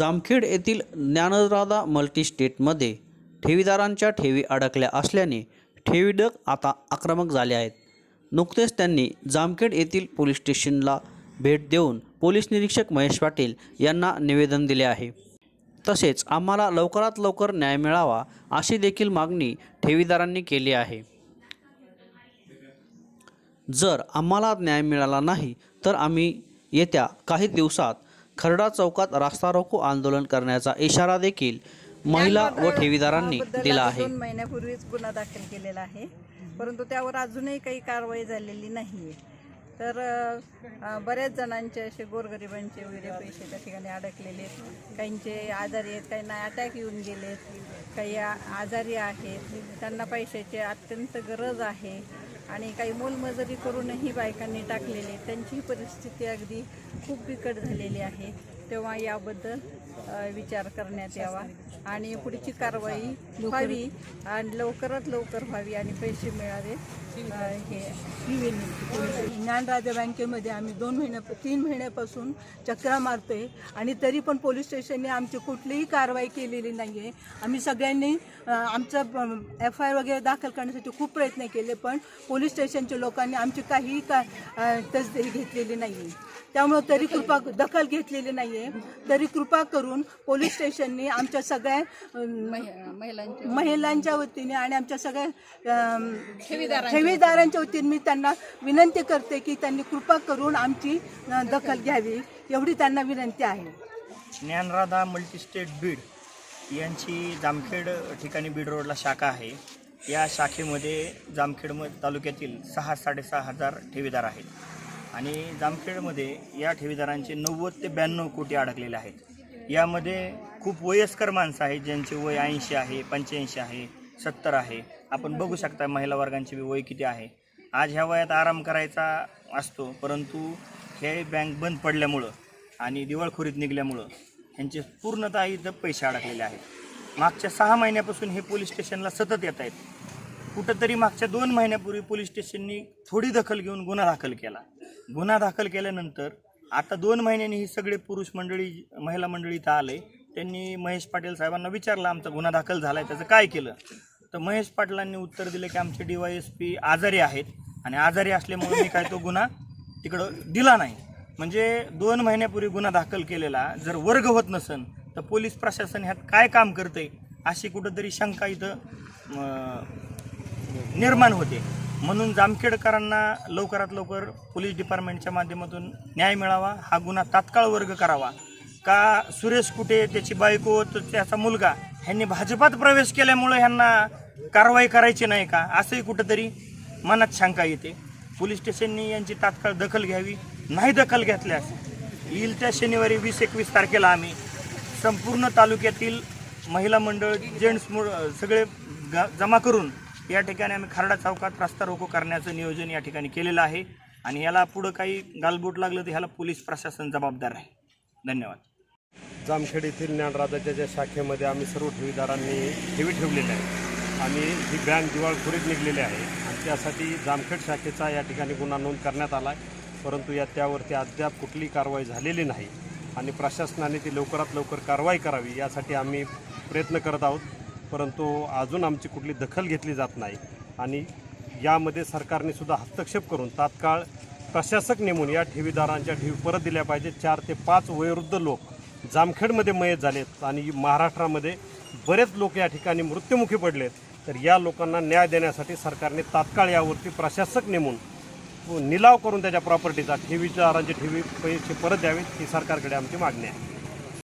जामखेड येथील ज्ञानराधा मल्टीस्टेटमध्ये ठेवीदारांच्या ठेवी अडकल्या असल्याने ठेवीडक आता आक्रमक झाले आहेत. नुकतेच त्यांनी जामखेड येथील पोलीस स्टेशनला भेट देऊन पोलीस निरीक्षक महेश पाटील यांना निवेदन दिले आहे. तसेच आम्हाला लवकरात लवकर न्याय मिळावा अशी देखील मागणी ठेवीदारांनी केली आहे. जर आम्हाला न्याय मिळाला नाही तर आम्ही येत्या काही दिवसात खरडा चौकात रास्ता रोको आंदोलन करण्याचा इशारा देखील महिला व ठेवीदारांनी दिला आहे. दोन महिन्यापूर्वीच गुन्हा दाखल केलेला आहे. परंतु त्यावर अजूनही काही कारवाई झालेली नाही तर अ, बऱ्याच जणांचे असे गोरगरिबांचे वगैरे पैसे त्या ठिकाणी अडकलेले आहेत. काहींचे आजारी आहेत काहींना अटॅक येऊन गेलेत. काही आजारी आहेत. त्यांना पैशाची अत्यंत गरज आहे. आणि काही मोलमजुरी करूनही बायकांनी टाकलेले त्यांचीही परिस्थिती अगदी खूप बिकट झालेली आहे. तेव्हा याबद्दल विचार करण्यात यावा. आणि पुढची कारवाई व्हावी आणि लवकरात लवकर व्हावी आणि पैसे मिळावे हे ही. विनंती ज्ञानराजा बँकेमध्ये आम्ही दोन महिन्या तीन महिन्यापासून चक्रा मारतोय आणि तरी पण पोलीस स्टेशनने आमची कुठलीही कारवाई केलेली नाही आहे आम्ही सगळ्यांनी आमचा आमचं एफ आय आर वगैरे दाखल करण्यासाठी खूप प्रयत्न केले पण पोलीस स्टेशनच्या लोकांनी आमची काहीही का अ, घेतलेली नाही आहे त्यामुळं तरी कृपा दखल घेतलेली नाही आहे तरी कृपा करून पोलीस स्टेशनने आमच्या सगळ्या महिलांच्या महिलांच्या वतीने आणि आमच्या सगळ्या ठेवीदारांच्या वतीने मी त्यांना विनंती करते की त्यांनी कृपा करून आमची दखल घ्यावी. एवढी त्यांना विनंती आहे. ज्ञानराधा मल्टीस्टेट बीड यांची जामखेड ठिकाणी बीड रोडला शाखा आहे. या शाखेमध्ये जामखेड तालुक्यातील सहा साडेसहा हजार ठेवीदार आहेत. आणि जामखेडमध्ये या ठेवीदारांचे नव्वद ते ब्याण्णव कोटी अडकलेले आहेत. यामध्ये खूप वयस्कर माणसं आहेत ज्यांचे वय ऐंशी आहे पंच्याऐंशी आहे सत्तर आहे. आपण बघू शकता महिला वर्गांचे वय किती आहे. आज ह्या वयात आराम करायचा असतो परंतु हे बँक बंद पडल्यामुळं आणि दिवाळखोरीत निघल्यामुळं ह्यांचे पूर्णतः इथं पैसे अडकलेले आहेत. मागच्या सहा महिन्यापासून हे पोलीस स्टेशनला सतत येत आहेत. कुठंतरी मागच्या दोन महिन्यापूर्वी पोलीस स्टेशननी थोडी दखल घेऊन गुन्हा दाखल केला. गुन्हा दाखल केल्यानंतर आता दोन महिन्यांनी ही सगळे पुरुष मंडळी महिला मंडळी इथं आले. त्यांनी महेश पाटील साहेबांना विचारलं आमचा गुन्हा दाखल झाला आहे त्याचं काय केलं? तर महेश पाटलांनी उत्तर दिलं की आमचे डी वाय एस पी आजारी आहेत आणि आजारी असल्यामुळे मी काय तो गुन्हा तिकडं दिला नाही. म्हणजे दोन महिन्यापूर्वी गुन्हा दाखल केलेला जर वर्ग होत नसन तर पोलीस प्रशासन ह्यात काय काम करतंय अशी कुठंतरी शंका इथं निर्माण होते. म्हणून जामखेडकरांना लवकरात लवकर पोलीस डिपार्टमेंटच्या माध्यमातून न्याय मिळावा हा गुन्हा तात्काळ वर्ग करावा. का सुरेश कुटे त्याची बायको त्याचा मुलगा ह्यांनी भाजपात प्रवेश केल्यामुळं ह्यांना कारवाई करायची नाही का? असंही कुठंतरी मनात शंका येते. पोलीस स्टेशननी यांची तात्काळ दखल घ्यावी. नाही दखल घेतल्यास येईल त्या शनिवारी वीस एकवीस तारखेला आम्ही. संपूर्ण तालुक्यातील महिला मंडळ जेंट्स मु सगळे ग जमा करून या ठिकाणी आम्ही खारडा चौकात रस्ता रोको करण्याचं नियोजन या ठिकाणी केलेलं आहे. आणि याला पुढं काही गालबोट लागलं तर ह्याला पोलीस प्रशासन जबाबदार आहे. धन्यवाद. जामखेड येथील ज्ञानराजाच्या ज्या शाखेमध्ये आम्ही सर्व ठेवीदारांनी ठेवी ठेवलेल्या आहे आणि ही बँक दिवाळखोरीत निघलेली आहे आणि त्यासाठी जामखेड शाखेचा या ठिकाणी गुन्हा नोंद करण्यात आला आहे परंतु या त्यावरती अद्याप कुठलीही कारवाई झालेली नाही आणि प्रशासनाने ती लवकरात लवकर कारवाई करावी यासाठी आम्ही प्रयत्न करत आहोत. परंतु अजून आमची कुठली दखल घेतली जात नाही. आणि यामध्ये सरकारने सुद्धा हस्तक्षेप करून तात्काळ प्रशासक नेमून या ठेवीदारांच्या ठेवी परत दिल्या पाहिजेत. चार ते पाच वयोवृद्ध लोक जामखेडमध्ये मयत झालेत आणि महाराष्ट्रामध्ये बरेच लोक या ठिकाणी मृत्युमुखी पडलेत. तर या लोकांना न्याय देण्यासाठी सरकारने तात्काळ यावरती प्रशासक नेमून निलाव करून त्याच्या प्रॉपर्टीचा ठेवीदारांची ठेवी पैसे परत द्यावेत ही सरकारकडे आमची मागणी आहे.